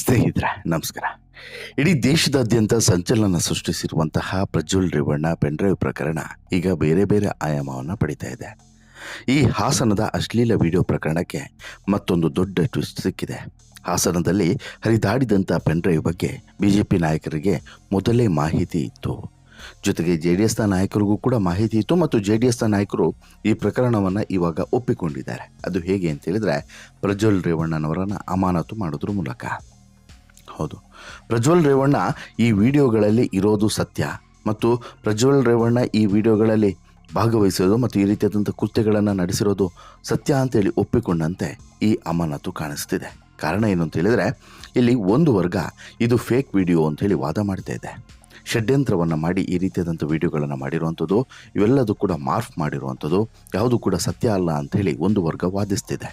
ಸ್ನೇಹಿತರೆ, ನಮಸ್ಕಾರ. ಇಡೀ ದೇಶದಾದ್ಯಂತ ಸಂಚಲನ ಸೃಷ್ಟಿಸಿರುವಂತಹ ಪ್ರಜ್ವಲ್ ರೇವಣ್ಣ ಪೆನ್ಡ್ರೈವ್ ಪ್ರಕರಣ ಈಗ ಬೇರೆ ಬೇರೆ ಆಯಾಮವನ್ನು ಪಡಿತಾ ಇದೆ. ಈ ಹಾಸನದ ಅಶ್ಲೀಲ ವಿಡಿಯೋ ಪ್ರಕರಣಕ್ಕೆ ಮತ್ತೊಂದು ದೊಡ್ಡ ಟ್ವಿಸ್ಟ್ ಸಿಕ್ಕಿದೆ. ಹಾಸನದಲ್ಲಿ ಹರಿದಾಡಿದಂಥ ಪೆನ್ಡ್ರೈವ್ ಬಗ್ಗೆ ಬಿಜೆಪಿ ನಾಯಕರಿಗೆ ಮೊದಲೇ ಮಾಹಿತಿ ಇತ್ತು. ಜೊತೆಗೆ ಜೆ ಡಿ ಎಸ್ನ ನಾಯಕರಿಗೂ ಕೂಡ ಮಾಹಿತಿ ಇತ್ತು ಮತ್ತು ಜೆ ಡಿ ಎಸ್ನ ನಾಯಕರು ಈ ಪ್ರಕರಣವನ್ನು ಇವಾಗ ಒಪ್ಪಿಕೊಂಡಿದ್ದಾರೆ. ಅದು ಹೇಗೆ ಅಂತೇಳಿದರೆ ಪ್ರಜ್ವಲ್ ರೇವಣ್ಣನವರನ್ನು ಅಮಾನತು ಮಾಡೋದ್ರ ಮೂಲಕ. ಹೌದು. ಪ್ರಜ್ವಲ್ ರೇವಣ್ಣ ಈ ವಿಡಿಯೋಗಳಲ್ಲಿ ಇರೋದು ಸತ್ಯ ಮತ್ತು ಪ್ರಜ್ವಲ್ ರೇವಣ್ಣ ಈ ವಿಡಿಯೋಗಳಲ್ಲಿ ಭಾಗವಹಿಸೋದು ಮತ್ತು ಈ ರೀತಿಯಾದಂಥ ಕೃತ್ಯಗಳನ್ನು ನಡೆಸಿರೋದು ಸತ್ಯ ಅಂತೇಳಿ ಒಪ್ಪಿಕೊಂಡಂತೆ ಈ ಅಮಾನತು ಕಾಣಿಸ್ತಿದೆ. ಕಾರಣ ಏನು ಅಂತ ಹೇಳಿದರೆ, ಇಲ್ಲಿ ಒಂದು ವರ್ಗ ಇದು ಫೇಕ್ ವಿಡಿಯೋ ಅಂತೇಳಿ ವಾದ ಮಾಡ್ತಾ ಇದೆ. ಷಡ್ಯಂತ್ರವನ್ನು ಮಾಡಿ ಈ ರೀತಿಯಾದಂಥ ವಿಡಿಯೋಗಳನ್ನು ಮಾಡಿರುವಂಥದ್ದು, ಇವೆಲ್ಲದೂ ಕೂಡ ಮಾರ್ಫ್ ಮಾಡಿರುವಂಥದ್ದು, ಯಾವುದು ಕೂಡ ಸತ್ಯ ಅಲ್ಲ ಅಂಥೇಳಿ ಒಂದು ವರ್ಗ ವಾದಿಸ್ತಿದೆ.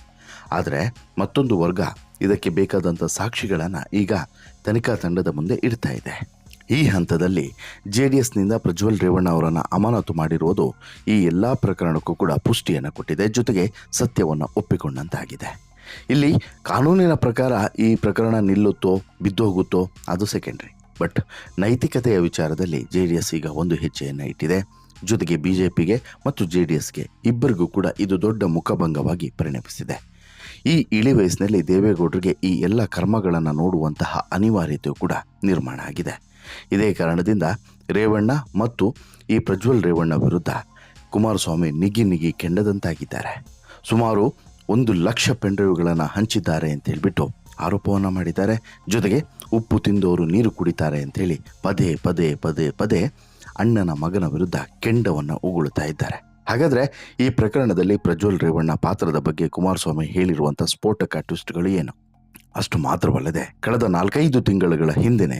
ಆದರೆ ಮತ್ತೊಂದು ವರ್ಗ ಇದಕ್ಕೆ ಬೇಕಾದಂಥ ಸಾಕ್ಷಿಗಳನ್ನು ಈಗ ತನಿಖಾ ತಂಡದ ಮುಂದೆ ಇಡ್ತಾ ಇದೆ. ಈ ಹಂತದಲ್ಲಿ ಜೆ ಡಿ ಎಸ್ನಿಂದ ಪ್ರಜ್ವಲ್ ರೇವಣ್ಣ ಅವರನ್ನು ಅಮಾನತು ಮಾಡಿರುವುದು ಈ ಎಲ್ಲ ಪ್ರಕರಣಕ್ಕೂ ಕೂಡ ಪುಷ್ಟಿಯನ್ನು ಕೊಟ್ಟಿದೆ. ಜೊತೆಗೆ ಸತ್ಯವನ್ನು ಒಪ್ಪಿಕೊಂಡಂತಾಗಿದೆ. ಇಲ್ಲಿ ಕಾನೂನಿನ ಪ್ರಕಾರ ಈ ಪ್ರಕರಣ ನಿಲ್ಲುತ್ತೋ, ಬಿದ್ದೋಗುತ್ತೋ ಅದು ಸೆಕೆಂಡ್ರಿ ಬಟ್ ನೈತಿಕತೆಯ ವಿಚಾರದಲ್ಲಿ ಜೆ ಡಿ ಎಸ್ ಈಗ ಒಂದು ಹೆಜ್ಜೆಯನ್ನು ಇಟ್ಟಿದೆ. ಜೊತೆಗೆ ಬಿ ಜೆ ಮತ್ತು ಜೆ ಡಿ ಎಸ್ಗೆ ಇಬ್ಬರಿಗೂ ಕೂಡ ಇದು ದೊಡ್ಡ ಮುಖಭಂಗವಾಗಿ ಪರಿಣಮಿಸಿದೆ. ಈ ಇಳಿ ವಯಸ್ಸಿನಲ್ಲಿ ದೇವೇಗೌಡರಿಗೆ ಈ ಎಲ್ಲ ಕರ್ಮಗಳನ್ನು ನೋಡುವಂತಹ ಅನಿವಾರ್ಯತೆ ಕೂಡ ನಿರ್ಮಾಣ ಆಗಿದೆ. ಇದೇ ಕಾರಣದಿಂದ ರೇವಣ್ಣ ಮತ್ತು ಈ ಪ್ರಜ್ವಲ್ ರೇವಣ್ಣ ವಿರುದ್ಧ ಕುಮಾರಸ್ವಾಮಿ ನಿಗಿ ನಿಗಿ ಕೆಂಡದಂತಾಗಿದ್ದಾರೆ. ಸುಮಾರು ಒಂದು ಲಕ್ಷ ಪೆಂಡ್ರೈವ್ಗಳನ್ನು ಹಂಚಿದ್ದಾರೆ ಅಂತ ಹೇಳಿಬಿಟ್ಟು ಆರೋಪವನ್ನು ಮಾಡಿದ್ದಾರೆ. ಜೊತೆಗೆ ಉಪ್ಪು ತಿಂದವರು ನೀರು ಕುಡಿತಾರೆ ಅಂತೇಳಿ ಪದೇ ಪದೇ ಪದೇ ಪದೇ ಅಣ್ಣನ ಮಗನ ವಿರುದ್ಧ ಕೆಂಡವನ್ನು ಉಗುಳುತ್ತಾ ಇದ್ದಾರೆ. ಹಾಗಾದ್ರೆ ಈ ಪ್ರಕರಣದಲ್ಲಿ ಪ್ರಜ್ವಲ್ ರೇವಣ್ಣ ಪಾತ್ರದ ಬಗ್ಗೆ ಕುಮಾರಸ್ವಾಮಿ ಹೇಳಿರುವಂಥ ಸ್ಫೋಟಕ ಟ್ವಿಸ್ಟ್ಗಳು ಏನು? ಅಷ್ಟು ಮಾತ್ರವಲ್ಲದೆ ಕಳೆದ ನಾಲ್ಕೈದು ತಿಂಗಳುಗಳ ಹಿಂದೆನೆ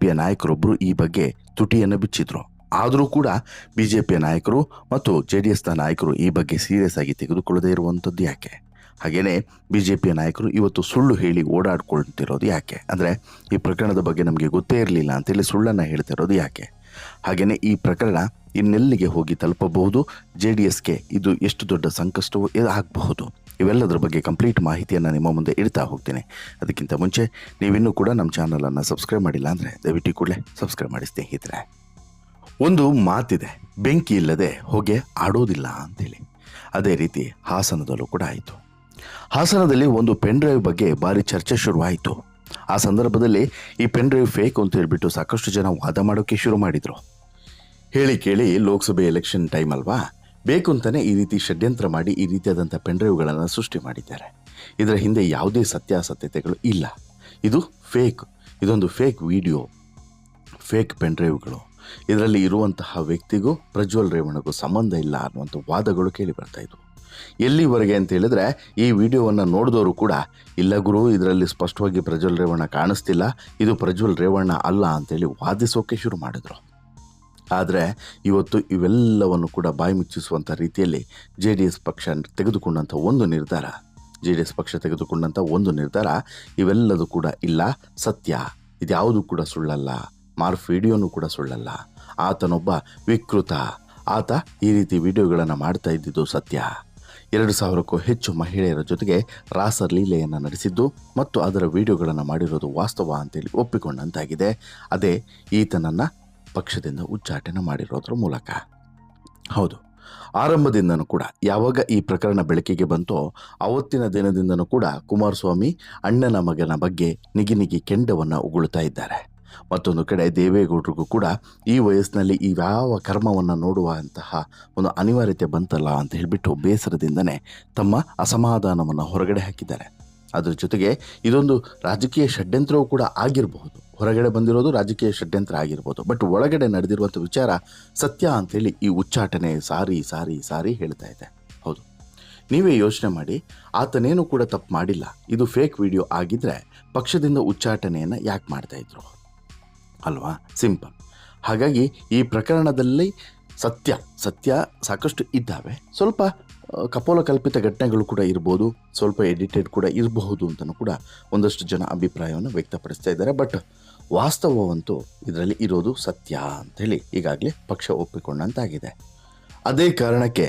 ಪಿಯ ನಾಯಕರೊಬ್ಬರು ಈ ಬಗ್ಗೆ ತುಟಿಯನ್ನು ಬಿಚ್ಚಿದ್ರು. ಆದರೂ ಕೂಡ ಬಿಜೆಪಿಯ ನಾಯಕರು ಮತ್ತು ಜೆ ಡಿ ಎಸ್ನ ನಾಯಕರು ಈ ಬಗ್ಗೆ ಸೀರಿಯಸ್ ಆಗಿ ತೆಗೆದುಕೊಳ್ಳದೇ ಇರುವಂಥದ್ದು ಯಾಕೆ? ಹಾಗೆಯೇ ಬಿ ಜೆ ಪಿಯ ನಾಯಕರು ಇವತ್ತು ಸುಳ್ಳು ಹೇಳಿ ಓಡಾಡ್ಕೊಳ್ತಿರೋದು ಯಾಕೆ? ಅಂದರೆ ಈ ಪ್ರಕರಣದ ಬಗ್ಗೆ ನಮಗೆ ಗೊತ್ತೇ ಇರಲಿಲ್ಲ ಅಂತೇಳಿ ಸುಳ್ಳನ್ನು ಹೇಳ್ತಿರೋದು ಯಾಕೆ? ಹಾಗೆಯೇ ಈ ಪ್ರಕರಣ ಇನ್ನೆಲ್ಲಿಗೆ ಹೋಗಿ ತಲುಪಬಹುದು? ಜೆ ಡಿ ಎಸ್ಗೆ ಇದು ಎಷ್ಟು ದೊಡ್ಡ ಸಂಕಷ್ಟವೂ ಆಗಬಹುದು. ಇವೆಲ್ಲದರ ಬಗ್ಗೆ ಕಂಪ್ಲೀಟ್ ಮಾಹಿತಿಯನ್ನು ನಿಮ್ಮ ಮುಂದೆ ಇಡ್ತಾ ಹೋಗ್ತೇನೆ. ಅದಕ್ಕಿಂತ ಮುಂಚೆ ನೀವಿನ್ನೂ ಕೂಡ ನಮ್ಮ ಚಾನಲನ್ನು ಸಬ್ಸ್ಕ್ರೈಬ್ ಮಾಡಿಲ್ಲ ಅಂದರೆ ದಯವಿಟ್ಟು ಕೂಡಲೇ ಸಬ್ಸ್ಕ್ರೈಬ್ ಮಾಡಿ ಸ್ನೇಹಿತರೆ. ಒಂದು ಮಾತಿದೆ, ಬೆಂಕಿ ಇಲ್ಲದೆ ಹೊಗೆ ಆಡೋದಿಲ್ಲ ಅಂತೇಳಿ ಅದೇ ರೀತಿ ಹಾಸನದಲ್ಲೂ ಕೂಡ ಆಯಿತು. ಹಾಸನದಲ್ಲಿ ಒಂದು ಪೆನ್ ಡ್ರೈವ್ ಬಗ್ಗೆ ಭಾರಿ ಚರ್ಚೆ ಶುರುವಾಯಿತು. ಆ ಸಂದರ್ಭದಲ್ಲಿ ಈ ಪೆನ್ ಡ್ರೈವ್ ಫೇಕ್ ಅಂತ ಹೇಳ್ಬಿಟ್ಟು ಸಾಕಷ್ಟು ಜನ ವಾದ ಮಾಡೋಕ್ಕೆ ಶುರು ಮಾಡಿದರು. ಹೇಳಿ ಕೇಳಿ, ಲೋಕಸಭೆ ಎಲೆಕ್ಷನ್ ಟೈಮ್ ಅಲ್ವಾ? ಬೇಕು ಅಂತಲೇ ಈ ರೀತಿ ಷಡ್ಯಂತ್ರ ಮಾಡಿ ಈ ರೀತಿಯಾದಂಥ ಪೆನ್ ಡ್ರೈವ್ಗಳನ್ನು ಸೃಷ್ಟಿ ಮಾಡಿದ್ದಾರೆ. ಇದರ ಹಿಂದೆ ಯಾವುದೇ ಸತ್ಯಾಸತ್ಯತೆಗಳು ಇಲ್ಲ. ಇದು ಫೇಕ್. ಇದೊಂದು ಫೇಕ್ ವಿಡಿಯೋ. ಫೇಕ್ ಪೆನ್ ಡ್ರೈವ್ಗಳು ಇದರಲ್ಲಿ ಇರುವಂತಹ ವ್ಯಕ್ತಿಗೂ ಪ್ರಜ್ವಲ್ ರೇವಣ್ಣಗೂ ಸಂಬಂಧ ಇಲ್ಲ ಅನ್ನುವಂಥ ವಾದಗಳು ಕೇಳಿ ಬರ್ತಾ ಎಲ್ಲಿವರೆಗೆ ಅಂತ ಹೇಳಿದ್ರೆ ಈ ವಿಡಿಯೋವನ್ನು ನೋಡಿದವರು ಕೂಡ, ಇಲ್ಲ ಗುರು, ಇದರಲ್ಲಿ ಸ್ಪಷ್ಟವಾಗಿ ಪ್ರಜ್ವಲ್ ರೇವಣ್ಣ ಕಾಣಿಸ್ತಿಲ್ಲ, ಇದು ಪ್ರಜ್ವಲ್ ರೇವಣ್ಣ ಅಲ್ಲ ಅಂತೇಳಿ ವಾದಿಸೋಕೆ ಶುರು ಮಾಡಿದರು. ಆದರೆ ಇವತ್ತು ಇವೆಲ್ಲವನ್ನು ಕೂಡ ಬಾಯಿ ಮುಚ್ಚಿಸುವಂಥ ರೀತಿಯಲ್ಲಿ ಜೆ ಡಿ ಎಸ್ ಪಕ್ಷ ತೆಗೆದುಕೊಂಡಂಥ ಒಂದು ನಿರ್ಧಾರ, ಜೆ ಡಿ ಎಸ್ ಪಕ್ಷ ತೆಗೆದುಕೊಂಡಂಥ ಒಂದು ನಿರ್ಧಾರ ಇವೆಲ್ಲದೂ ಕೂಡ ಇಲ್ಲ, ಸತ್ಯ. ಇದ್ಯಾವುದು ಕೂಡ ಸುಳ್ಳಲ್ಲ, ಮಾರ್ಫ್ ವಿಡಿಯೋನು ಕೂಡ ಸುಳ್ಳಲ್ಲ. ಆತನೊಬ್ಬ ವಿಕೃತ. ಆತ ಈ ರೀತಿ ವಿಡಿಯೋಗಳನ್ನು ಮಾಡ್ತಾ ಇದ್ದಿದ್ದು ಸತ್ಯ. ಎರಡು ಸಾವಿರಕ್ಕೂ ಹೆಚ್ಚು ಮಹಿಳೆಯರ ಜೊತೆಗೆ ರಾಸರ್ ಲೀಲೆಯನ್ನು ನಡೆಸಿದ್ದು ಮತ್ತು ಅದರ ವಿಡಿಯೋಗಳನ್ನು ಮಾಡಿರೋದು ವಾಸ್ತವ ಅಂತೇಳಿ ಒಪ್ಪಿಕೊಂಡಂತಾಗಿದೆ. ಅದೇ ಈತನನ್ನು ಪಕ್ಷದಿಂದ ಉಚ್ಚಾಟನೆ ಮಾಡಿರೋದ್ರ ಮೂಲಕ. ಹೌದು, ಆರಂಭದಿಂದನೂ ಕೂಡ ಯಾವಾಗ ಈ ಪ್ರಕರಣ ಬೆಳಕಿಗೆ ಬಂತೋ ಅವತ್ತಿನ ದಿನದಿಂದನೂ ಕೂಡ ಕುಮಾರಸ್ವಾಮಿ ಅಣ್ಣನ ಮಗನ ಬಗ್ಗೆ ನಿಗಿ ನಿಗಿ ಕೆಂಡವನ್ನು ಉಗುಳ್ತಾ ಇದ್ದಾರೆ. ಮತ್ತೊಂದು ಕಡೆ ದೇವೇಗೌಡರಿಗೂ ಕೂಡ ಈ ವಯಸ್ಸಿನಲ್ಲಿ ಈ ಯಾವ ಕರ್ಮವನ್ನು ನೋಡುವಂತಹ ಒಂದು ಅನಿವಾರ್ಯತೆ ಬಂತಲ್ಲ ಅಂತ ಹೇಳಿಬಿಟ್ಟು ಬೇಸರದಿಂದನೇ ತಮ್ಮ ಅಸಮಾಧಾನವನ್ನು ಹೊರಗಡೆ ಹಾಕಿದ್ದಾರೆ. ಅದರ ಜೊತೆಗೆ ಇದೊಂದು ರಾಜಕೀಯ ಷಡ್ಯಂತ್ರವೂ ಕೂಡ ಆಗಿರಬಹುದು. ಹೊರಗಡೆ ಬಂದಿರೋದು ರಾಜಕೀಯ ಷಡ್ಯಂತ್ರ ಆಗಿರ್ಬೋದು. ಬಟ್ ಒಳಗಡೆ ನಡೆದಿರುವಂಥ ವಿಚಾರ ಸತ್ಯ ಅಂತೇಳಿ ಈ ಉಚ್ಚಾಟನೆ ಸಾರಿ ಸಾರಿ ಸಾರಿ ಹೇಳ್ತಾ ಇದೆ. ಹೌದು. ನೀವೇ ಯೋಚನೆ ಮಾಡಿ, ಆತನೇನು ಕೂಡ ತಪ್ಪು ಮಾಡಿಲ್ಲ. ಇದು ಫೇಕ್ ವಿಡಿಯೋ ಆಗಿದ್ದರೆ ಪಕ್ಷದಿಂದ ಉಚ್ಚಾಟನೆಯನ್ನು ಯಾಕೆ ಮಾಡ್ತಾ ಇದ್ರು? ಅಲ್ವಾ? ಸಿಂಪಲ್. ಹಾಗಾಗಿ ಈ ಪ್ರಕರಣದಲ್ಲಿ ಸತ್ಯ ಸತ್ಯ ಸಾಕಷ್ಟು ಇದ್ದಾವೆ. ಸ್ವಲ್ಪ ಕಪೋಲ ಕಲ್ಪಿತ ಘಟನೆಗಳು ಕೂಡ ಇರ್ಬೋದು, ಸ್ವಲ್ಪ ಎಡಿಟೆಡ್ ಕೂಡ ಇರಬಹುದು ಅಂತಲೂ ಕೂಡ ಒಂದಷ್ಟು ಜನ ಅಭಿಪ್ರಾಯವನ್ನು ವ್ಯಕ್ತಪಡಿಸ್ತಾ ಇದ್ದಾರೆ. ಬಟ್ ವಾಸ್ತವವಂತೂ ಇದರಲ್ಲಿ ಇರೋದು ಸತ್ಯ ಅಂಥೇಳಿ ಈಗಾಗಲೇ ಪಕ್ಷ ಒಪ್ಪಿಕೊಂಡಂತಾಗಿದೆ. ಅದೇ ಕಾರಣಕ್ಕೆ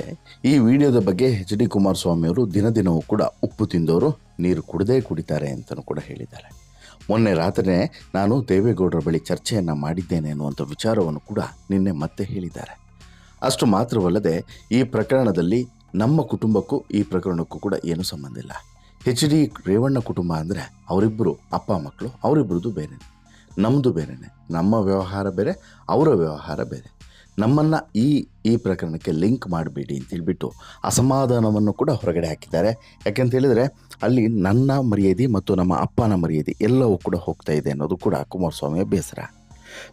ಈ ವಿಡಿಯೋದ ಬಗ್ಗೆ ಎಚ್ ಡಿ ಕುಮಾರಸ್ವಾಮಿ ಅವರು ದಿನ ದಿನವೂ ಕೂಡ ಉಪ್ಪು ತಿಂದವರು, ನೀರು ಕುಡದೇ ಕುಡಿತಾರೆ ಅಂತಲೂ ಕೂಡ ಹೇಳಿದ್ದಾರೆ. ಮೊನ್ನೆ ರಾತ್ರಿನೇ ನಾನು ದೇವೇಗೌಡರ ಬಳಿ ಚರ್ಚೆಯನ್ನು ಮಾಡಿದ್ದೇನೆ ಅನ್ನುವಂಥ ವಿಚಾರವನ್ನು ಕೂಡ ನಿನ್ನೆ ಮತ್ತೆ ಹೇಳಿದ್ದಾರೆ. ಅಷ್ಟು ಮಾತ್ರವಲ್ಲದೆ ಈ ಪ್ರಕರಣದಲ್ಲಿ ನಮ್ಮ ಕುಟುಂಬಕ್ಕೂ ಈ ಪ್ರಕರಣಕ್ಕೂ ಕೂಡ ಏನೂ ಸಂಬಂಧ ಇಲ್ಲ. ಎಚ್ ಡಿ ರೇವಣ್ಣ ಕುಟುಂಬ ಅಂದರೆ ಅವರಿಬ್ಬರು ಅಪ್ಪ ಮಕ್ಕಳು ಅವರಿಬ್ಬರದ್ದು ಬೇರೆ ನಮ್ಮದು ಬೇರೆನೆ. ನಮ್ಮ ವ್ಯವಹಾರ ಬೇರೆ, ಅವರ ವ್ಯವಹಾರ ಬೇರೆ. ನಮ್ಮನ್ನು ಈ ಈ ಪ್ರಕರಣಕ್ಕೆ ಲಿಂಕ್ ಮಾಡಬೇಡಿ ಅಂತ ಹೇಳಿಬಿಟ್ಟು ಅಸಮಾಧಾನವನ್ನು ಕೂಡ ಹೊರಗಡೆ ಹಾಕಿದ್ದಾರೆ. ಯಾಕೆಂತ ಹೇಳಿದರೆ ಅಲ್ಲಿ ನನ್ನ ಮರ್ಯಾದೆ ಮತ್ತು ನಮ್ಮ ಅಪ್ಪನ ಮರ್ಯಾದೆ ಎಲ್ಲವೂ ಕೂಡ ಹೋಗ್ತಾ ಇದೆ ಅನ್ನೋದು ಕೂಡ ಕುಮಾರಸ್ವಾಮಿಯ ಬೇಸರ.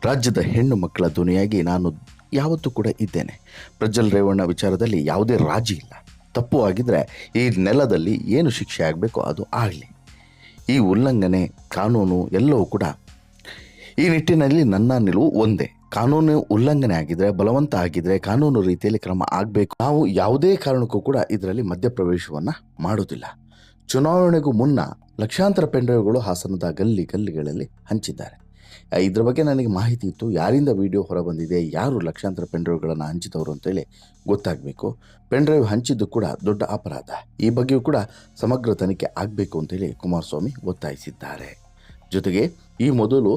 ರಾಜ್ಯದ ಹೆಣ್ಣು ಮಕ್ಕಳ ಧ್ವನಿಯಾಗಿ ನಾನು ಯಾವತ್ತೂ ಕೂಡ ಇದ್ದೇನೆ. ಪ್ರಜ್ವಲ್ ರೇವಣ್ಣ ವಿಚಾರದಲ್ಲಿ ಯಾವುದೇ ರಾಜಿ ಇಲ್ಲ. ತಪ್ಪು ಆಗಿದ್ದರೆ ಈ ನೆಲದಲ್ಲಿ ಏನು ಶಿಕ್ಷೆ ಆಗಬೇಕೋ ಅದು ಆಗಲಿ. ಈ ಉಲ್ಲಂಘನೆ, ಕಾನೂನು ಎಲ್ಲವೂ ಕೂಡ ಈ ನಿಟ್ಟಿನಲ್ಲಿ ನನ್ನ ನಿಲುವು ಒಂದೇ. ಕಾನೂನು ಉಲ್ಲಂಘನೆ ಆಗಿದ್ರೆ, ಬಲವಂತ ಆಗಿದ್ರೆ ಕಾನೂನು ರೀತಿಯಲ್ಲಿ ಕ್ರಮ ಆಗಬೇಕು. ನಾವು ಯಾವುದೇ ಕಾರಣಕ್ಕೂ ಕೂಡ ಇದರಲ್ಲಿ ಮಧ್ಯಪ್ರವೇಶವನ್ನು ಮಾಡೋದಿಲ್ಲ. ಚುನಾವಣೆಗೂ ಮುನ್ನ ಲಕ್ಷಾಂತರ ಪೆಂಡ್ರೈವ್ಗಳು ಹಾಸನದ ಗಲ್ಲಿ ಗಲ್ಲಿಗಳಲ್ಲಿ ಹಂಚಿದ್ದಾರೆ. ಇದ್ರ ಬಗ್ಗೆ ನನಗೆ ಮಾಹಿತಿ ಇತ್ತು, ಯಾರಿಂದ ವಿಡಿಯೋ ಹೊರಬಂದಿದೆ, ಯಾರು ಲಕ್ಷಾಂತರ ಪೆಂಡ್ರೈವ್ಗಳನ್ನು ಹಂಚಿದವರು ಅಂತೇಳಿ ಗೊತ್ತಾಗಬೇಕು. ಪೆಂಡ್ರೈವ್ ಹಂಚಿದ್ದು ಕೂಡ ದೊಡ್ಡ ಅಪರಾಧ. ಈ ಬಗ್ಗೆಯೂ ಕೂಡ ಸಮಗ್ರ ತನಿಖೆ ಆಗಬೇಕು ಅಂತೇಳಿ ಕುಮಾರಸ್ವಾಮಿ ಒತ್ತಾಯಿಸಿದ್ದಾರೆ. ಜೊತೆಗೆ ಈ ಮೊದಲು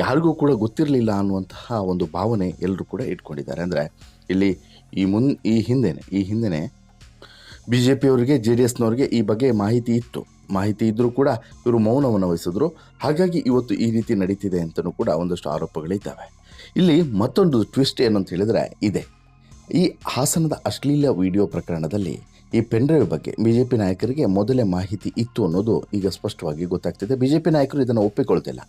ಯಾರಿಗೂ ಕೂಡ ಗೊತ್ತಿರಲಿಲ್ಲ ಅನ್ನುವಂತಹ ಒಂದು ಭಾವನೆ ಎಲ್ಲರೂ ಕೂಡ ಇಟ್ಕೊಂಡಿದ್ದಾರೆ. ಅಂದರೆ ಇಲ್ಲಿ ಈ ಮುನ್, ಈ ಹಿಂದೆನೆ ಈ ಹಿಂದೆನೆ ಬಿ ಜೆ ಪಿಯವರಿಗೆ ಜೆ ಡಿ ಎಸ್ನವ್ರಿಗೆ ಈ ಬಗ್ಗೆ ಮಾಹಿತಿ ಇತ್ತು. ಮಾಹಿತಿ ಇದ್ದರೂ ಕೂಡ ಇವರು ಮೌನವನ್ನು ವಹಿಸಿದ್ರು. ಹಾಗಾಗಿ ಇವತ್ತು ಈ ರೀತಿ ನಡೀತಿದೆ ಅಂತಲೂ ಕೂಡ ಒಂದಷ್ಟು ಆರೋಪಗಳಿದ್ದಾವೆ. ಇಲ್ಲಿ ಮತ್ತೊಂದು ಟ್ವಿಸ್ಟ್ ಏನಂತ ಹೇಳಿದರೆ ಇದೆ. ಈ ಹಾಸನದ ಅಶ್ಲೀಲ ವಿಡಿಯೋ ಪ್ರಕರಣದಲ್ಲಿ ಈ ಪೆನ್ಡ್ರೈವ್ ಬಗ್ಗೆ ಬಿ ಜೆ ಪಿ ನಾಯಕರಿಗೆ ಮೊದಲೇ ಮಾಹಿತಿ ಇತ್ತು ಅನ್ನೋದು ಈಗ ಸ್ಪಷ್ಟವಾಗಿ ಗೊತ್ತಾಗ್ತಿದೆ. ಬಿ ಜೆ ಪಿ ನಾಯಕರು ಇದನ್ನು ಒಪ್ಪಿಕೊಳ್ತಿಲ್ಲ.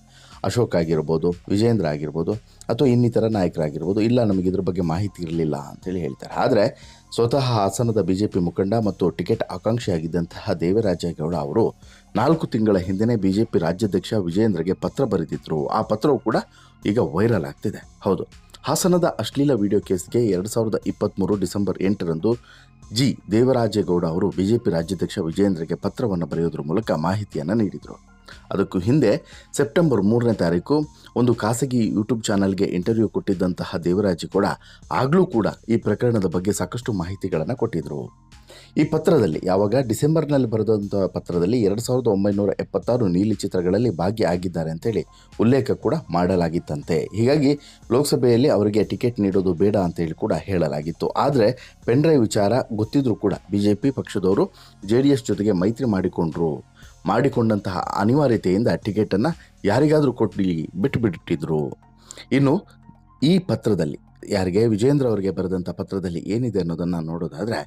ಅಶೋಕ್ ಆಗಿರ್ಬೋದು ವಿಜೇಂದ್ರ ಆಗಿರ್ಬೋದು, ಅಥವಾ ಇನ್ನಿತರ ನಾಯಕರಾಗಿರ್ಬೋದು, ಇಲ್ಲ, ನಮಗೆ ಇದ್ರ ಬಗ್ಗೆ ಮಾಹಿತಿ ಇರಲಿಲ್ಲ ಅಂತೇಳಿ ಹೇಳ್ತಾರೆ. ಆದರೆ ಸ್ವತಃ ಹಾಸನದ ಬಿ ಜೆ ಪಿ ಮುಖಂಡ ಮತ್ತು ಟಿಕೆಟ್ ಆಕಾಂಕ್ಷಿಯಾಗಿದ್ದಂತಹ ದೇವರಾಜೇಗೌಡ ಅವರು ನಾಲ್ಕು ತಿಂಗಳ ಹಿಂದೆನೇ ಬಿ ಜೆ ಪಿ ರಾಜ್ಯಾಧ್ಯಕ್ಷ ವಿಜೇಂದ್ರಗೆ ಪತ್ರ ಬರೆದಿದ್ದರು ಆ ಪತ್ರವು ಕೂಡ ಈಗ ವೈರಲ್ ಆಗ್ತಿದೆ. ಹೌದು. ಹಾಸನದ ಅಶ್ಲೀಲ ವಿಡಿಯೋ ಕೇಸ್ಗೆ ಎರಡು ಸಾವಿರದ ಇಪ್ಪತ್ತ್ಮೂರು ಡಿಸೆಂಬರ್ ಎಂಟರಂದು ಜಿ. ದೇವರಾಜೇಗೌಡ ಅವರು ಬಿಜೆಪಿ ರಾಜ್ಯಾಧ್ಯಕ್ಷ ವಿಜೇಂದ್ರಗೆ ಪತ್ರವನ್ನು ಬರೆಯೋದ್ರ ಮೂಲಕ ಮಾಹಿತಿಯನ್ನು ನೀಡಿದರು. ಅದಕ್ಕೂ ಹಿಂದೆ ಸೆಪ್ಟೆಂಬರ್ ಮೂರನೇ ತಾರೀಕು ಒಂದು ಖಾಸಗಿ ಯೂಟ್ಯೂಬ್ ಚಾನಲ್ಗೆ ಇಂಟರ್ವ್ಯೂ ಕೊಟ್ಟಿದ್ದಂತಹ ದೇವರಾಜೇಗೌಡ ಆಗಲೂ ಕೂಡ ಈ ಪ್ರಕರಣದ ಬಗ್ಗೆ ಸಾಕಷ್ಟು ಮಾಹಿತಿಗಳನ್ನು ಕೊಟ್ಟಿದ್ದರು ಈ ಪತ್ರದಲ್ಲಿ, ಯಾವಾಗ ಡಿಸೆಂಬರ್ನಲ್ಲಿ ಬರೆದಂಥ ಪತ್ರದಲ್ಲಿ ಎರಡು ಸಾವಿರದ ಒಂಬೈನೂರ ಎಪ್ಪತ್ತಾರು ನೀಲಿ ಚಿತ್ರಗಳಲ್ಲಿ ಭಾಗಿಯಾಗಿದ್ದಾರೆ ಅಂತೇಳಿ ಉಲ್ಲೇಖ ಕೂಡ ಮಾಡಲಾಗಿತ್ತಂತೆ. ಹೀಗಾಗಿ ಲೋಕಸಭೆಯಲ್ಲಿ ಅವರಿಗೆ ಟಿಕೆಟ್ ನೀಡೋದು ಬೇಡ ಅಂತೇಳಿ ಕೂಡ ಹೇಳಲಾಗಿತ್ತು. ಆದರೆ ಪೆಂಡ್ರೈ ವಿಚಾರ ಗೊತ್ತಿದ್ರೂ ಕೂಡ ಬಿ ಪಕ್ಷದವರು ಜೆ ಡಿ ಎಸ್ ಜೊತೆಗೆ ಮೈತ್ರಿ ಮಾಡಿಕೊಂಡ್ರು. ಮಾಡಿಕೊಂಡಂತಹ ಅನಿವಾರ್ಯತೆಯಿಂದ ಟಿಕೆಟನ್ನು ಯಾರಿಗಾದರೂ ಕೊಟ್ಟು ಬಿಟ್ಟು ಬಿಟ್ಟಿದ್ರು ಇನ್ನು ಈ ಪತ್ರದಲ್ಲಿ, ಯಾರಿಗೆ ವಿಜೇಂದ್ರ ಅವರಿಗೆ ಬರೆದಂಥ ಪತ್ರದಲ್ಲಿ ಏನಿದೆ ಅನ್ನೋದನ್ನು ನೋಡೋದಾದರೆ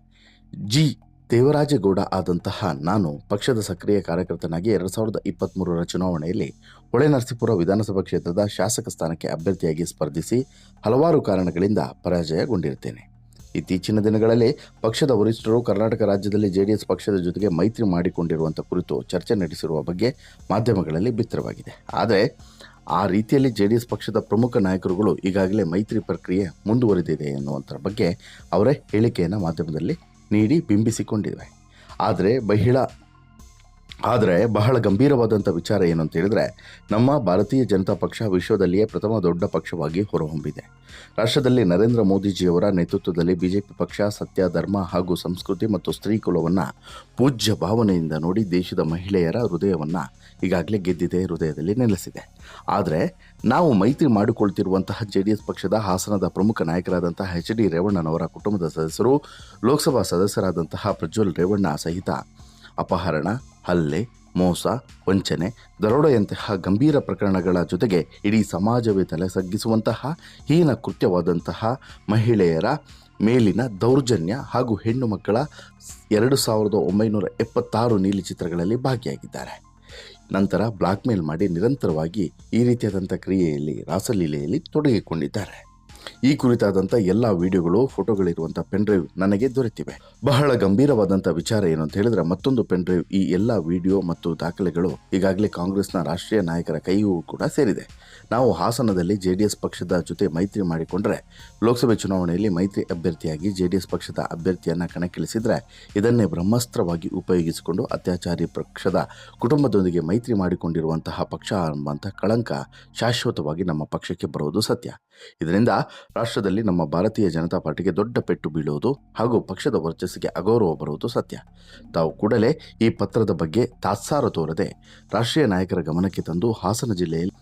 ಜಿ. ದೇವರಾಜೇಗೌಡ ಆದಂತಹ ನಾನು ಪಕ್ಷದ ಸಕ್ರಿಯ ಕಾರ್ಯಕರ್ತನಾಗಿ ಎರಡು ಸಾವಿರದ ಇಪ್ಪತ್ತ್ಮೂರರ ಚುನಾವಣೆಯಲ್ಲಿ ಹೊಳೆನರಸೀಪುರ ವಿಧಾನಸಭಾ ಕ್ಷೇತ್ರದ ಶಾಸಕ ಸ್ಥಾನಕ್ಕೆ ಅಭ್ಯರ್ಥಿಯಾಗಿ ಸ್ಪರ್ಧಿಸಿ ಹಲವಾರು ಕಾರಣಗಳಿಂದ ಪರಾಜಯಗೊಂಡಿರುತ್ತೇನೆ. ಇತ್ತೀಚಿನ ದಿನಗಳಲ್ಲಿ ಪಕ್ಷದ ವರಿಷ್ಠರು ಕರ್ನಾಟಕ ರಾಜ್ಯದಲ್ಲಿ ಜೆಡಿಎಸ್ ಪಕ್ಷದ ಜೊತೆಗೆ ಮೈತ್ರಿ ಮಾಡಿಕೊಂಡಿರುವಂಥ ಕುರಿತು ಚರ್ಚೆ ನಡೆಸಿರುವ ಬಗ್ಗೆ ಮಾಧ್ಯಮಗಳಲ್ಲಿ ಬಿತ್ತರವಾಗಿದೆ. ಆದರೆ ಆ ರೀತಿಯಲ್ಲಿ ಜೆ ಡಿ ಎಸ್ ಪಕ್ಷದ ಪ್ರಮುಖ ನಾಯಕರುಗಳು ಈಗಾಗಲೇ ಮೈತ್ರಿ ಪ್ರಕ್ರಿಯೆ ಮುಂದುವರೆದಿದೆ ಎನ್ನುವಂಥರ ಬಗ್ಗೆ ಅವರೇ ಹೇಳಿಕೆಯನ್ನು ಮಾಧ್ಯಮದಲ್ಲಿ ನೀಡಿ ಬಿಂಬಿಸಿಕೊಂಡಿವೆ. ಆದರೆ ಬಹಿಳ ಆದರೆ ಬಹಳ ಗಂಭೀರವಾದಂಥ ವಿಚಾರ ಏನು ಅಂತ ಹೇಳಿದ್ರೆ, ನಮ್ಮ ಭಾರತೀಯ ಜನತಾ ಪಕ್ಷ ವಿಶ್ವದಲ್ಲಿಯೇ ಪ್ರಥಮ ದೊಡ್ಡ ಪಕ್ಷವಾಗಿ ಹೊರಹೊಮ್ಮಿದೆ. ರಾಷ್ಟ್ರದಲ್ಲಿ ನರೇಂದ್ರ ಮೋದಿಜಿಯವರ ನೇತೃತ್ವದಲ್ಲಿ ಬಿಜೆಪಿ ಪಕ್ಷ ಸತ್ಯ, ಧರ್ಮ ಹಾಗೂ ಸಂಸ್ಕೃತಿ ಮತ್ತು ಸ್ತ್ರೀ ಕುಲವನ್ನು ಪೂಜ್ಯ ಭಾವನೆಯಿಂದ ನೋಡಿ ದೇಶದ ಮಹಿಳೆಯರ ಹೃದಯವನ್ನು ಈಗಾಗಲೇ ಗೆದ್ದಿದೆ, ಹೃದಯದಲ್ಲಿ ನೆಲೆಸಿದೆ. ಆದರೆ ನಾವು ಮೈತ್ರಿ ಮಾಡಿಕೊಳ್ತಿರುವಂತಹ ಜೆ ಡಿ ಎಸ್ ಪಕ್ಷದ ಹಾಸನದ ಪ್ರಮುಖ ನಾಯಕರಾದಂತಹ ಎಚ್ ಡಿ ರೇವಣ್ಣನವರ ಕುಟುಂಬದ ಸದಸ್ಯರು, ಲೋಕಸಭಾ ಸದಸ್ಯರಾದಂತಹ ಪ್ರಜ್ವಲ್ ರೇವಣ್ಣ ಸಹಿತ ಅಪಹರಣ, ಹಲ್ಲೆ, ಮೋಸ, ವಂಚನೆ, ದರೋಡೆಯಂತಹ ಗಂಭೀರ ಪ್ರಕರಣಗಳ ಜೊತೆಗೆ ಇಡೀ ಸಮಾಜವೇ ತಲೆಸಗ್ಗಿಸುವಂತಹ ಹೀನ ಕೃತ್ಯವಾದಂತಹ ಮಹಿಳೆಯರ ಮೇಲಿನ ದೌರ್ಜನ್ಯ ಹಾಗೂ ಹೆಣ್ಣು ಮಕ್ಕಳ ಎರಡು ಸಾವಿರದ ಒಂಬೈನೂರ ಎಪ್ಪತ್ತಾರು ನೀಲಿ ಚಿತ್ರಗಳಲ್ಲಿ ಭಾಗಿಯಾಗಿದ್ದಾರೆ. ನಂತರ ಬ್ಲಾಕ್ಮೇಲ್ ಮಾಡಿ ನಿರಂತರವಾಗಿ ಈ ರೀತಿಯಾದಂಥ ಕ್ರಿಯೆಯಲ್ಲಿ ರಾಸಲೀಲೆಯಲ್ಲಿ ತೊಡಗಿಕೊಂಡಿದ್ದಾರೆ. ಈ ಕುರಿತಾದಂಥ ಎಲ್ಲ ವಿಡಿಯೋಗಳು ಫೋಟೋಗಳಿರುವಂಥ ಪೆನ್ಡ್ರೈವ್ ನನಗೆ ದೊರೆತಿವೆ. ಬಹಳ ಗಂಭೀರವಾದಂಥ ವಿಚಾರ ಏನು ಅಂತ ಹೇಳಿದ್ರೆ ಮತ್ತೊಂದು ಪೆನ್ಡ್ರೈವ್ ಈ ಎಲ್ಲ ವಿಡಿಯೋ ಮತ್ತು ದಾಖಲೆಗಳು ಈಗಾಗಲೇ ಕಾಂಗ್ರೆಸ್ನ ರಾಷ್ಟ್ರೀಯ ನಾಯಕರ ಕೈಗೂ ಕೂಡ ಸೇರಿದೆ. ನಾವು ಹಾಸನದಲ್ಲಿ ಜೆ ಡಿ ಎಸ್ ಪಕ್ಷದ ಜೊತೆ ಮೈತ್ರಿ ಮಾಡಿಕೊಂಡ್ರೆ ಲೋಕಸಭೆ ಚುನಾವಣೆಯಲ್ಲಿ ಮೈತ್ರಿ ಅಭ್ಯರ್ಥಿಯಾಗಿ ಜೆ ಡಿ ಎಸ್ ಪಕ್ಷದ ಅಭ್ಯರ್ಥಿಯನ್ನು ಕಣಕ್ಕಿಳಿಸಿದ್ರೆ ಇದನ್ನೇ ಬ್ರಹ್ಮಾಸ್ತ್ರವಾಗಿ ಉಪಯೋಗಿಸಿಕೊಂಡು ಅತ್ಯಾಚಾರಿ ಪಕ್ಷದ ಕುಟುಂಬದೊಂದಿಗೆ ಮೈತ್ರಿ ಮಾಡಿಕೊಂಡಿರುವಂತಹ ಪಕ್ಷ ಎಂಬಂತಹ ಕಳಂಕ ಶಾಶ್ವತವಾಗಿ ನಮ್ಮ ಪಕ್ಷಕ್ಕೆ ಬರುವುದು ಸತ್ಯ. ಇದರಿಂದ ರಾಷ್ಟ್ರದಲ್ಲಿ ನಮ್ಮ ಭಾರತೀಯ ಜನತಾ ಪಾರ್ಟಿಗೆ ದೊಡ್ಡ ಪೆಟ್ಟು ಬೀಳುವುದು ಹಾಗೂ ಪಕ್ಷದ ವರ್ಚಸ್ಸಿಗೆ ಅಗೌರವ ಬರುವುದು ಸತ್ಯ. ತಾವು ಕೂಡಲೇ ಈ ಪತ್ರದ ಬಗ್ಗೆ ತಾತ್ಸಾರ ತೋರದೆ ರಾಷ್ಟ್ರೀಯ ನಾಯಕರ ಗಮನಕ್ಕೆ ತಂದು ಹಾಸನ ಜಿಲ್ಲೆಯಲ್ಲಿ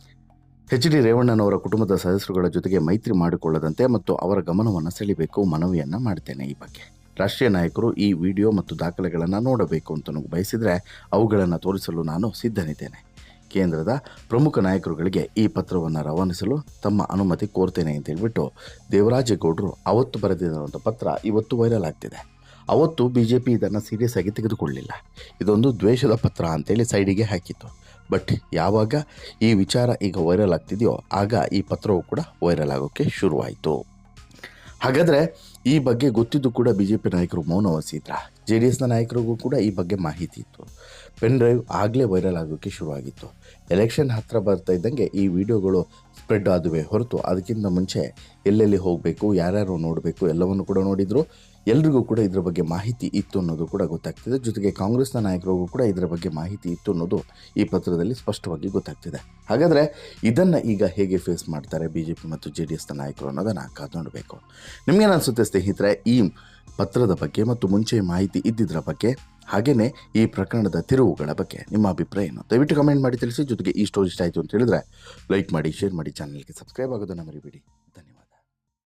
ಎಚ್ ಡಿ ರೇವಣ್ಣನವರ ಕುಟುಂಬದ ಸದಸ್ಯರುಗಳ ಜೊತೆಗೆ ಮೈತ್ರಿ ಮಾಡಿಕೊಳ್ಳದಂತೆ ಮತ್ತು ಅವರ ಗಮನವನ್ನು ಸೆಳೆಯಬೇಕು ಮನವಿಯನ್ನು ಮಾಡ್ತೇನೆ ಈ ಬಗ್ಗೆ. ರಾಷ್ಟ್ರೀಯ ನಾಯಕರು ಈ ವಿಡಿಯೋ ಮತ್ತು ದಾಖಲೆಗಳನ್ನು ನೋಡಬೇಕು ಅಂತ ಬಯಸಿದರೆ ಅವುಗಳನ್ನು ತೋರಿಸಲು ನಾನು ಸಿದ್ಧನಿದ್ದೇನೆ. ಕೇಂದ್ರದ ಪ್ರಮುಖ ನಾಯಕರುಗಳಿಗೆ ಈ ಪತ್ರವನ್ನು ರವಾನಿಸಲು ತಮ್ಮ ಅನುಮತಿ ಕೋರ್ತೇನೆ ಅಂತ ಹೇಳ್ಬಿಟ್ಟು ದೇವರಾಜೇಗೌಡರು ಅವತ್ತು ಬರೆದಿರುವಂಥ ಪತ್ರ ಇವತ್ತು ವೈರಲ್ ಆಗ್ತಿದೆ. ಅವತ್ತು ಬಿ ಜೆ ಪಿ ಇದನ್ನು ಸೀರಿಯಸ್ ಆಗಿ ತೆಗೆದುಕೊಳ್ಳಿಲ್ಲ ಇದೊಂದು ದ್ವೇಷದ ಪತ್ರ ಅಂತೇಳಿ ಸೈಡಿಗೆ ಹಾಕಿತ್ತು. ಬಟ್ ಯಾವಾಗ ಈ ವಿಚಾರ ಈಗ ವೈರಲ್ ಆಗ್ತಿದೆಯೋ ಆಗ ಈ ಪತ್ರವು ಕೂಡ ವೈರಲ್ ಆಗೋಕ್ಕೆ ಶುರುವಾಯಿತು. ಹಾಗಾದರೆ ಈ ಬಗ್ಗೆ ಗೊತ್ತಿದ್ದು ಕೂಡ ಬಿ ಜೆ ಪಿ ನಾಯಕರು ಮೌನ ವಹಿಸಿದ್ರ ಜೆ ಡಿ ಎಸ್ನ ನಾಯಕರಿಗೂ ಕೂಡ ಈ ಬಗ್ಗೆ ಮಾಹಿತಿ ಇತ್ತು. ಪೆನ್ ಡ್ರೈವ್ ಆಗಲೇ ವೈರಲ್ ಆಗೋಕ್ಕೆ ಶುರುವಾಗಿತ್ತು. ಎಲೆಕ್ಷನ್ ಹತ್ತಿರ ಬರ್ತಾ ಇದ್ದಂಗೆ ಈ ವಿಡಿಯೋಗಳು ಸ್ಪ್ರೆಡ್ ಆದುವೆ ಹೊರತು ಅದಕ್ಕಿಂತ ಮುಂಚೆ ಎಲ್ಲೆಲ್ಲಿ ಹೋಗಬೇಕು, ಯಾರ್ಯಾರು ನೋಡಬೇಕು ಎಲ್ಲವನ್ನು ಕೂಡ ನೋಡಿದ್ರು. ಎಲ್ರಿಗೂ ಕೂಡ ಇದರ ಬಗ್ಗೆ ಮಾಹಿತಿ ಇತ್ತು ಅನ್ನೋದು ಕೂಡ ಗೊತ್ತಾಗ್ತಿದೆ. ಜೊತೆಗೆ ಕಾಂಗ್ರೆಸ್ನ ನಾಯಕರಿಗೂ ಕೂಡ ಇದರ ಬಗ್ಗೆ ಮಾಹಿತಿ ಇತ್ತು ಅನ್ನೋದು ಈ ಪತ್ರದಲ್ಲಿ ಸ್ಪಷ್ಟವಾಗಿ ಗೊತ್ತಾಗ್ತಿದೆ. ಹಾಗಾದರೆ ಇದನ್ನು ಈಗ ಹೇಗೆ ಫೇಸ್ ಮಾಡ್ತಾರೆ ಬಿ ಜೆ ಪಿ ಮತ್ತು ಜೆ ಡಿ ಎಸ್ನ ನಾಯಕರು ಅನ್ನೋದನ್ನು ಕಾದು ನೋಡಬೇಕು. ನಿಮಗೇನಿಸುತ್ತೆ ಸ್ನೇಹಿತರೆ, ಈ ಪತ್ರದ ಬಗ್ಗೆ ಮತ್ತು ಮುಂಚೆ ಮಾಹಿತಿ ಇದ್ದಿದ್ದರ ಬಗ್ಗೆ ಹಾಗೆಯೇ ಈ ಪ್ರಕರಣದ ತಿರುವುಗಳ ಬಗ್ಗೆ ನಿಮ್ಮ ಅಭಿಪ್ರಾಯ ಏನು? ದಯವಿಟ್ಟು ಕಮೆಂಟ್ ಮಾಡಿ ತಿಳಿಸಿ, ಜೊತೆಗೆ ಈ ಸ್ಟೋರಿ ಇಷ್ಟ ಆಯಿತು ಅಂತ ಹೇಳಿದ್ರೆ ಲೈಕ್ ಮಾಡಿ ಶೇರ್ ಮಾಡಿ ಚಾನಲ್ಗೆ ಸಬ್ಸ್ಕ್ರೈಬ್ ಆಗೋದನ್ನು ಮರಿಬೇಡಿ.